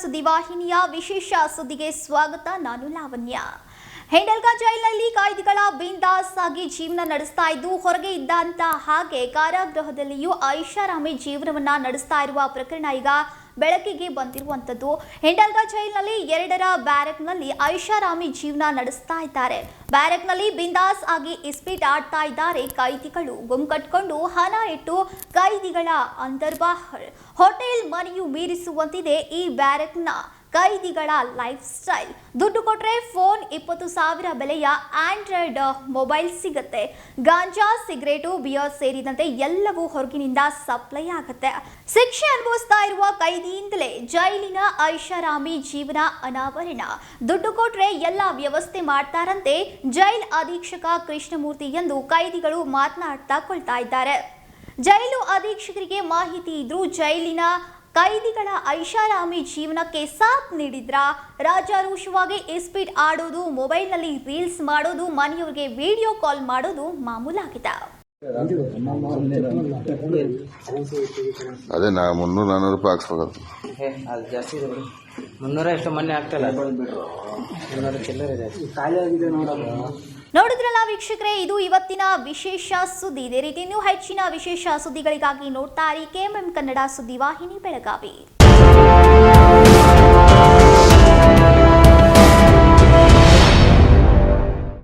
ಸುದ್ದಿವಾಹಿನಿಯ ವಿಶೇಷ ಸುದ್ದಿಗೆ ಸ್ವಾಗತ. ನಾನು ಲಾವಣ್ಯ. ಹೆಂಡಲ್ಗಾ ಜೈಲಿನಲ್ಲಿ ಕೈದಿಗಳ ಬಿಂದಾಸ್ ಆಗಿ ಜೀವನ ನಡೆಸ್ತಾ ಇದ್ದು, ಹೊರಗೆ ಇದ್ದಂತ ಹಾಗೆ ಕಾರಾಗೃಹದಲ್ಲಿಯೂ ಐಷಾರಾಮಿ ಜೀವನವನ್ನ ನಡೆಸ್ತಾ ಇರುವ ಪ್ರಕರಣ ಈಗ ಬೆಳಕಿಗೆ ಬಂದಿರುವಂತದ್ದು ಹೆಂಡಲ್ಗಾ ಜೈಲಿನಲ್ಲಿ ಎರಡರ ಬ್ಯಾರಕ್ನಲ್ಲಿ ಐಷಾರಾಮಿ ಜೀವನ ನಡೆಸ್ತಾ ಇದ್ದಾರೆ. ಬ್ಯಾರಕ್ನಲ್ಲಿ ಬಿಂದಾಸ್ ಆಗಿ ಇಸ್ಪೀಟ್ ಆಡ್ತಾ ಇದ್ದಾರೆ. ಕೈದಿಗಳು ಗುಮ್ ಕಟ್ಕೊಂಡು ಹಣ ಇಟ್ಟು ಕೈದಿಗಳ ಅಂತರ್ಬಾಹರ್ ಹೋಟೆಲ್ ಮನೆಯು ಮೀರಿಸುವಂತಿದೆ ಈ ಬ್ಯಾರೆಕ್ನ. ಕೈದಿಗಳ ಲೈಫ್ ಸ್ಟೈಲ್ ದುಡ್ಡು ಕೊಟ್ರೆ ಫೋನ್ ಇಪ್ಪತ್ತು ಸಾವಿರ ಬೆಲೆಯ ಆಂಡ್ರಾಯ್ಡ್ ಮೊಬೈಲ್ ಸಿಗುತ್ತೆ. ಗಾಂಜಾ, ಸಿಗರೇಟು, ಬಿಯರ್ ಸೇರಿದಂತೆ ಎಲ್ಲವೂ ಹೊರಗಿನಿಂದ ಸಪ್ಲೈ ಆಗುತ್ತೆ. ಶಿಕ್ಷೆ ಅನುಭವಿಸ್ತಾ ಇರುವ ಕೈದಿಯಿಂದಲೇ ಜೈಲಿನ ಐಷಾರಾಮಿ ಜೀವನ ಅನಾವರಣ. ದುಡ್ಡು ಕೊಟ್ರೆ ಎಲ್ಲ ವ್ಯವಸ್ಥೆ ಮಾಡ್ತಾರಂತೆ ಜೈಲ್ ಅಧೀಕ್ಷಕ ಕೃಷ್ಣಮೂರ್ತಿ ಎಂದು ಕೈದಿಗಳು ಮಾತನಾಡ್ತಾ ಕೊಳ್ತಾ ಇದ್ದಾರೆ. ಜೈಲು ಅಧೀಕ್ಷಕರಿಗೆ ಮಾಹಿತಿ ಇದ್ರೂ ಜೈಲಿನ ಕೈದಿಗಳ ಐಷಾರಾಮಿ ಜೀವನಕ್ಕೆ ಸಾಥ್ ನೀಡಿದ್ರ? ರಾಜಾರೋಷವಾಗಿ ಇಸ್ಪೀಟ್ ಆಡೋದು ಮೊಬೈಲ್ನಲ್ಲಿ ರೀಲ್ಸ್ ಮಾಡೋದು ಮನೆಯವರಿಗೆ ವಿಡಿಯೋ ಕಾಲ್ ಮಾಡೋದು ಮಾಮೂಲಾಗಿದೆ. ಅದೇ ನಾ ಮುನ್ನೂರು ನಾನ್ನೂರು ರೂಪಾಯಿ ಹಾಕ್ಸ್ಬೇಕು ಹೇ ಅದು ಜಾಸ್ತಿ ಇದೆ ಬಿಡಿ. ಮುನ್ನೂರ ಎಷ್ಟು ಮೊನ್ನೆ ಆಗ್ತಲ್ಲ ಮುನ್ನೂರ ಚಿಲ್ಲರೆ ಇದೆ. ಖಾಲಿ ಆಗಿದೆ ನೋಡಲ್ಲ ನೋಡಿದ್ರಲ್ಲ ವೀಕ್ಷಕರೇ, ಇದು ಇವತ್ತಿನ ವಿಶೇಷ ಸುದ್ದಿ. ಇದೇ ರೀತಿ ಇನ್ನೂ ಹೆಚ್ಚಿನ ವಿಶೇಷ ಸುದ್ದಿಗಳಿಗಾಗಿ ನೋಡ್ತಾ ಇರಿ. ಕೆಎಂಎಂ ಕನ್ನಡ ಸುದ್ದಿ ವಾಹಿನಿ ಬೆಳಗಾವಿ.